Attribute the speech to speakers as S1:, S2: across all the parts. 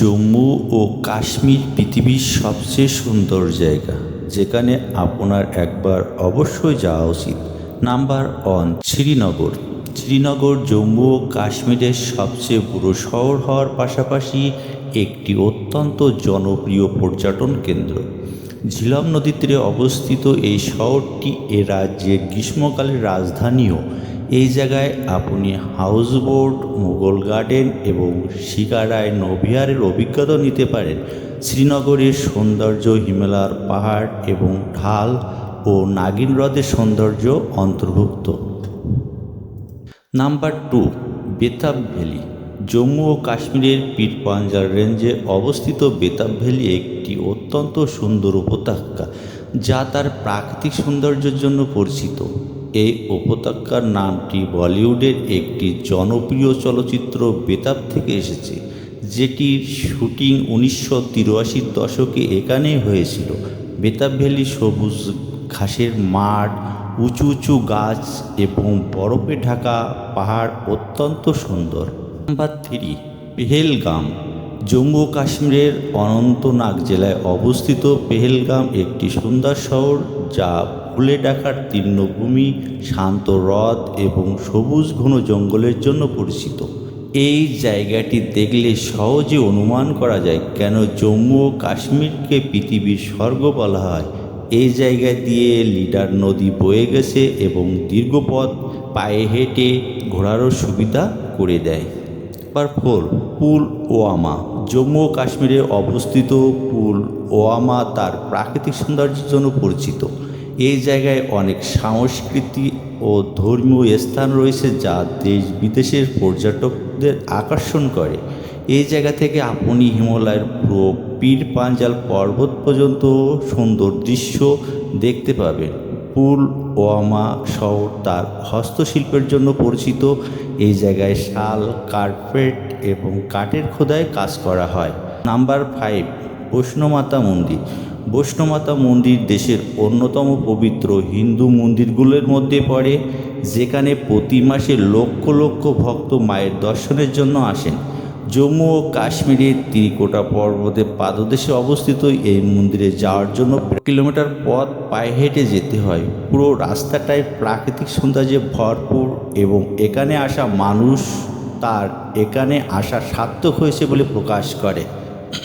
S1: জম্মু ও কাশ্মীর পৃথিবীর সবচেয়ে সুন্দর জায়গা, যেখানে আপনার একবার অবশ্যই যাওয়া উচিত। Number one, Srinagar. Srinagar, Jammu ও কাশ্মীরের সবচেয়ে পুরো শহর হওয়ার পাশাপাশি একটি অত্যন্ত জনপ্রিয় পর্যটন কেন্দ্র। ঝিলম নদীর তীরে অবস্থিত এই শহরটি এ রাজ্যের গ্রীষ্মকালের রাজধানীও। এই জায়গায় আপনি হাউসবোট মুঘল গার্ডেন এবং শিকারায় নৌবিহারের অভিজ্ঞতা নিতে পারেন। শ্রীনগরের সৌন্দর্য হিমালয়ার পাহাড় এবং ঢাল ও নাগিন হ্রদের সৌন্দর্য অন্তর্ভুক্ত। Number two Betaab valley Jammu ও কাশ্মীরের পীর পাঞ্জাল রেঞ্জে অবস্থিত বেতাব ভ্যালি একটি অত্যন্ত সুন্দর উপত্যকা, যা তার প্রাকৃতিক সৌন্দর্যের জন্য পরিচিত। এই উপত্যকার নামটি বলিউডের একটি জনপ্রিয় চলচ্চিত্র বেতাব থেকে এসেছে যেটির শুটিং উনিশশো তিরাশির দশকে এখানেই হয়েছিল। বেতাব ভ্যালি সবুজ ঘাসের মাঠ, উঁচু উঁচু গাছ এবং বরফে ঢাকা পাহাড় অত্যন্ত সুন্দর। নাম্বার থ্রি, পেহেলগাম, জম্মু কাশ্মীরের অনন্তনাগ জেলায় অবস্থিত পেহেলগাম একটি সুন্দর শহর যা ফুলে ডাকার তীর্ণভূমি, শান্ত হ্রদ এবং সবুজ ঘন জঙ্গলের জন্য পরিচিত। এই জায়গাটি দেখলে সহজে অনুমান করা যায় কেন জম্মু ও কাশ্মীরকে পৃথিবীর স্বর্গ বলা হয়। এই জায়গা দিয়ে লিডার নদী বয়ে গেছে এবং দীর্ঘ পথ পায়ে হেঁটে ঘোরারও সুবিধা করে দেয়। নাম্বার ফোর পুল ওয়ামা জম্মু ও কাশ্মীরে অবস্থিত পুল ওয়ামা তার প্রাকৃতিক সৌন্দর্যের জন্য পরিচিত। এই জায়গায় অনেক সংস্কৃতি ও ধর্মীয় স্থান রয়েছে যা দেশ বিদেশের পর্যটকদের আকর্ষণ করে। এই জায়গা থেকে আপনি হিমালয়ের পুরো পীর পাঞ্জাল পর্বত পর্যন্ত সুন্দর দৃশ্য দেখতে পাবেন। পুল, ওয়ামা শহর তার হস্তশিল্পের জন্য পরিচিত। এই জায়গায় শাল, কার্পেট এবং কাঠের খোদায় কাজ করা হয়। নাম্বার ফাইভ বৈষ্ণমাতা মন্দির। বৈষ্ণমাতা মন্দির দেশের অন্যতম পবিত্র হিন্দু মন্দিরগুলোর মধ্যে পড়ে, যেখানে প্রতি মাসে লক্ষ লক্ষ ভক্ত মায়ের দর্শনের জন্য আসেন। জম্মু ও কাশ্মীরের ত্রিকোটা পর্বতের পাদদেশে অবস্থিত এই মন্দিরে যাওয়ার জন্য কিলোমিটার পথ পায়ে হেঁটে যেতে হয়। পুরো রাস্তাটায় প্রাকৃতিক সৌন্দর্যে ভরপুর এবং এখানে আসা মানুষ তার এখানে আসা সার্থক হয়েছে বলে প্রকাশ করে।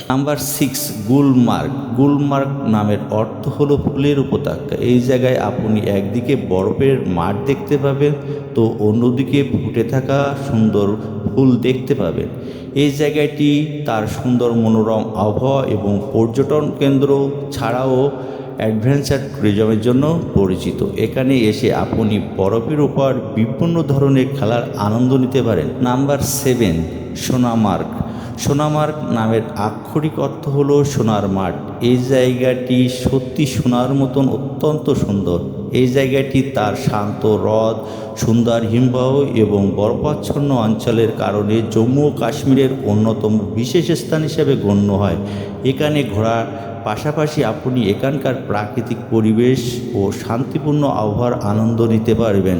S1: নাম্বার সিক্স গুলমার্গ গুলমার্গ নামের অর্থ হলো ফুলের উপত্যকা। এই জায়গায় আপনি একদিকে বরফের মাঠ দেখতে পাবেন, তো অন্যদিকে ফুটে থাকা সুন্দর ফুল দেখতে পাবেন। এই জায়গাটি তার সুন্দর মনোরম আবহাওয়া এবং পর্যটন কেন্দ্র ছাড়াও অ্যাডভেঞ্চার ট্যুরিজমের জন্য পরিচিত। এখানে এসে আপনি বরফের উপর বিভিন্ন ধরনের খেলার আনন্দ নিতে পারেন। নাম্বার সেভেন সোনামার্গ সোনামার্গ নামের আক্ষরিক অর্থ হল সোনার মাঠ। এই জায়গাটি সত্যি সোনার মতন অত্যন্ত সুন্দর। এই জায়গাটি তার শান্ত হ্রদ, সুন্দর হিমবাহ এবং বরফাচ্ছন্ন অঞ্চলের কারণে জম্মু ও কাশ্মীরের অন্যতম বিশেষ স্থান হিসেবে গণ্য হয়। এখানে ঘোরার পাশাপাশি আপনি এখানকার প্রাকৃতিক পরিবেশ ও শান্তিপূর্ণ আবহাওয়ার আনন্দ নিতে পারবেন।